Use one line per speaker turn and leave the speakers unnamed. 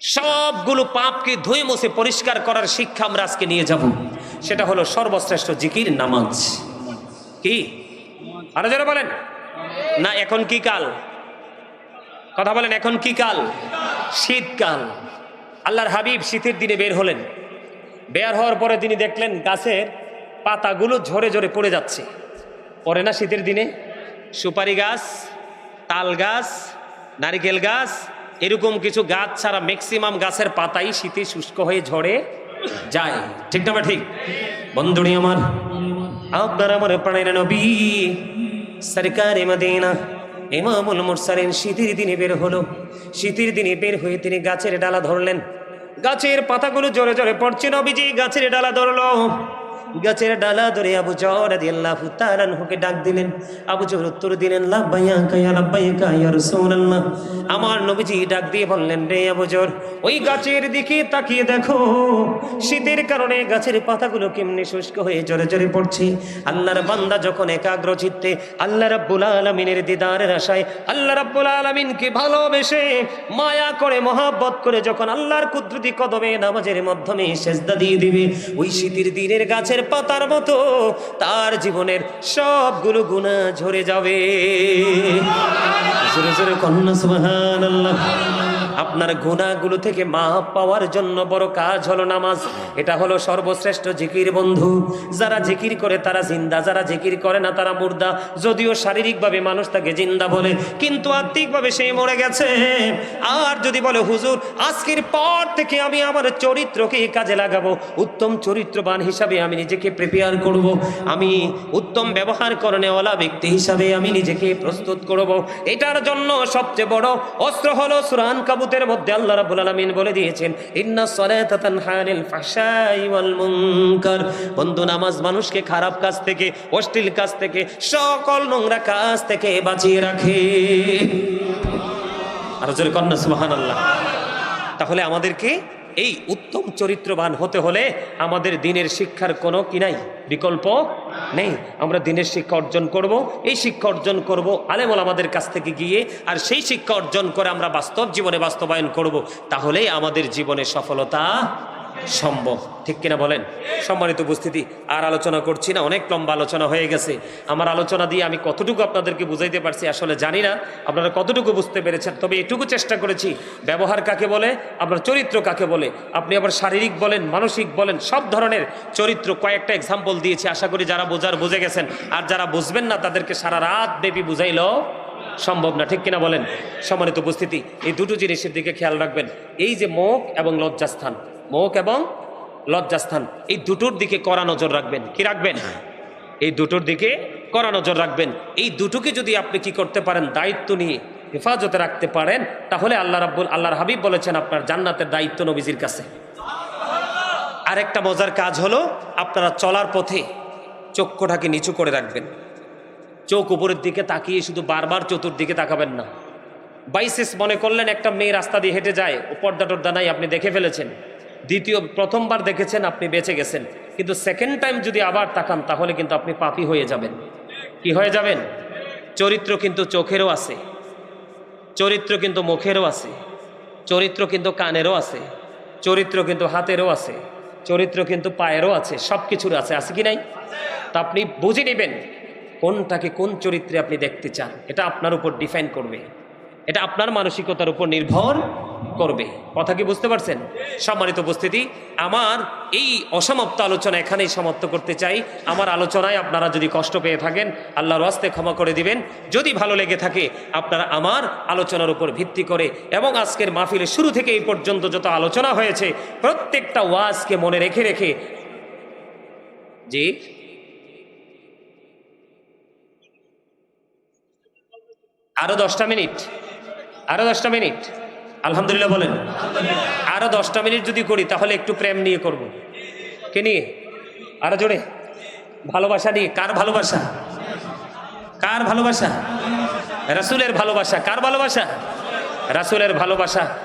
সবগুলো পাপকে ধুয়ে মুছে পরিষ্কার করার শিক্ষা আমরা আজকে নিয়ে যাব। সেটা হলো সর্বশ্রেষ্ঠ জিকির নামাজ। কি? আরও যারা বলেন। না, এখন কি কাল? কথা বলেন, এখন কি কাল? শীতকাল। আল্লাহর হাবিব শীতের দিনে বের হলেন। বের হওয়ার পরে তিনি দেখলেন গাছের পাতাগুলো ঝরে ঝরে পড়ে যাচ্ছে। পড়ে না শীতের দিনে? সুপারি গাছ, তাল গাছ, নারিকেল গাছ এরকম কিছু গাছ ছাড়া ম্যাক্সিমাম গাছের পাতাই শীতে শুষ্ক হয়ে ঝরে যায়। ঠিক না ঠিক? বন্ধুরি আমার, আপনার আমার প্রাণের নবী, সরকার মদিনা, ইমামুল মুরসালিন শীতের দিনে বের হলো। শীতের দিনে বের হয়ে তিনি গাছের ডালা ধরলেন। গাছের পাতাগুলো জোরে জোরে পড়ছে। নবীজি গাছের ডালা ধরলো। গাছের ডালা ধরে আবু জর আনহুকে ডাক দিলেন। আবু জর উত্তর দিলেন আমার নবীজি ডাক দিয়ে বললেন, রে আবু জর ওই গাছের দিকে তাকিয়ে দেখো। শীতের কারণে গাছের পাতাগুলো কেমনি শুষ্ক হয়ে জোরে জোরে পড়ছে। আল্লাহর বান্দা যখন একাগ্র চিত্তে আল্লাহ রাব্বুল আলামিনের দিদারের আশায় আল্লাহ রাব্বুল আলামিনকে ভালোবেসে মায়া করে, মহাব্বত করে যখন আল্লাহর কুদরতি কদমে নামাজের মাধ্যমে সেজদা দিয়ে দিবে, ওই শীতের দিনের গাছের পাতার মতো তার জীবনের সবগুলো গুণা ঝরে যাবে। জোরে জোরে কন্যা সুবহানাল্লাহ। আপনার গুণাগুলো থেকে মাপ পাওয়ার জন্য বড় কাজ হলো নামাজ। এটা হলো সর্বশ্রেষ্ঠ জিকির বন্ধু। যারা জিকির করে তারা জিন্দা, যারা জিকির করে না তারা মুর্দা। যদিও শারীরিকভাবে মানুষ তাকে জিন্দা বলে, কিন্তু আত্মিকভাবে সে মরে গেছে। আর যদি বলে, হুজুর, আজকের পর থেকে আমি আমার চরিত্রকে কাজে লাগাবো। উত্তম চরিত্রবান হিসাবে আমি নিজেকে প্রিপেয়ার করব। আমি উত্তম ব্যবহার করণেওয়ালা ব্যক্তি হিসাবে আমি নিজেকে প্রস্তুত করব। এটার জন্য সবচেয়ে বড় অস্ত্র হলো সুরান কাবুতের মধ্যে আল্লাহ রাবুল আলমিন বলে দিয়েছেন, ইন্না সালাতা তানহা আনিল ফাহশাই ওয়াল মুনকার। বন্ধু, নামাজ মানুষকে খারাপ কাজ থেকে, অশ্লীল কাজ থেকে, সকল নোংরা কাজ থেকে বাঁচিয়ে রাখে। আর জোরে কন্যা সুবহানাল্লাহ। তাহলে আমাদেরকে এই উত্তম চরিত্রবান হতে হলে আমাদের দিনের শিক্ষার কোনো কি নাই? বিকল্প নেই। আমরা দিনের শিক্ষা অর্জন করব, এই শিক্ষা অর্জন করব আলেমল আমাদের কাছ থেকে গিয়ে, আর সেই শিক্ষা অর্জন করে আমরা বাস্তব জীবনে বাস্তবায়ন করব। তাহলেই আমাদের জীবনে সফলতা সম্ভব। ঠিক কিনা বলেন? সম্মানিত উপস্থিতি, আর আলোচনা করছি না, অনেক লম্বা আলোচনা হয়ে গেছে। আমার আলোচনা দিয়ে আমি কতটুকু আপনাদেরকে বুঝাইতে পারছি আসলে জানি না। আপনারা কতটুকু বুঝতে পেরেছেন? তবে এটুকু চেষ্টা করেছি। ব্যবহার কাকে বলে? আপনার চরিত্র কাকে বলে? আপনি আবার শারীরিক বলেন, মানসিক বলেন, সব ধরনের চরিত্র কয়েকটা এক্সাম্পল দিয়েছি। আশা করি যারা বোঝার বুঝে গেছেন, আর যারা বুঝবেন না, তাদেরকে সারা রাত ব্যাপী বুঝাইলো সম্ভব না। ঠিক কিনা বলেন? সম্মানিত উপস্থিতি, এই দুটো জিনিসের দিকে খেয়াল রাখবেন। এই যে মুখ এবং লজ্জাস্থান মুখ এবং লজ্জাস্থান। এই দুটোর দিকে কড়া নজর রাখবেন। কি রাখবেন? এই দুটোর দিকে কড়া নজর রাখবেন। এই দুটোকে যদি আপনি কি করতে পারেন, দায়িত্ব নিয়ে হেফাজতে রাখতে পারেন, তাহলে আল্লাহ রাব্বুল, আল্লাহর হাবিব বলেছেন আপনার জান্নাতের দায়িত্ব নবীজির কাছে। আরেকটা মজার কাজ হলো, আপনারা চলার পথে চক্ষুটাকে নিচু করে রাখবেন। চোখ উপরের দিকে তাকিয়ে শুধু বারবার চতুর্দিকে তাকাবেন না। বাইসেস মনে করলেন, একটা মেয়ে রাস্তা দিয়ে হেঁটে যায়, ও পর্দা টর্দা নাই, আপনি দেখে ফেলেছেন। দ্বিতীয়, প্রথমবার দেখেছেন আপনি বেঁচে গেছেন। কিন্তু সেকেন্ড টাইম যদি আবার তাকান, তাহলে কিন্তু আপনি পাপি হয়ে যাবেন। কি হয়ে যাবেন? চরিত্র কিন্তু চোখেরও আছে। চরিত্র কিন্তু মুখেরও আছে। চরিত্র কিন্তু কানেরও আছে। চরিত্র কিন্তু হাতেরও আছে। চরিত্র কিন্তু পায়েরও আছে। সব কিছুর আছে। আছে কি নাই? তা আপনি বুঝে নেবেন কোনটাকে কোন চরিত্রে আপনি দেখতে চান। এটা আপনার উপর ডিফাইন করবে। এটা আপনার মানসিকতার উপর নির্ভর করবে। কথা কি বুঝতে পারছেন? সম্মানিত উপস্থিতি, আমার এই অসমাপ্ত আলোচনা এখানেই সমাপ্ত করতে চাই। আমার আলোচনায় আপনারা যদি কষ্ট পেয়ে থাকেন, আল্লাহর ওয়াস্তে ক্ষমা করে দিবেন। যদি ভালো লেগে থাকে, আপনারা আমার আলোচনার উপর ভিত্তি করে এবং আজকের মাহফিলের শুরু থেকে এই পর্যন্ত যত আলোচনা হয়েছে, প্রত্যেকটা ওয়াজকে মনে রেখে রেখে জি। আরও দশটা মিনিট। আরও দশটা মিনিট। আলহামদুলিল্লাহ বলেন। আরও দশটা মিনিট যদি করি, তাহলে একটু প্রেম নিয়ে করব। কে নিয়ে? আরও জোরে। ভালোবাসা নিয়ে। কার ভালোবাসা? কার ভালোবাসা? রাসুলের ভালোবাসা। কার ভালোবাসা? রাসুলের ভালোবাসা।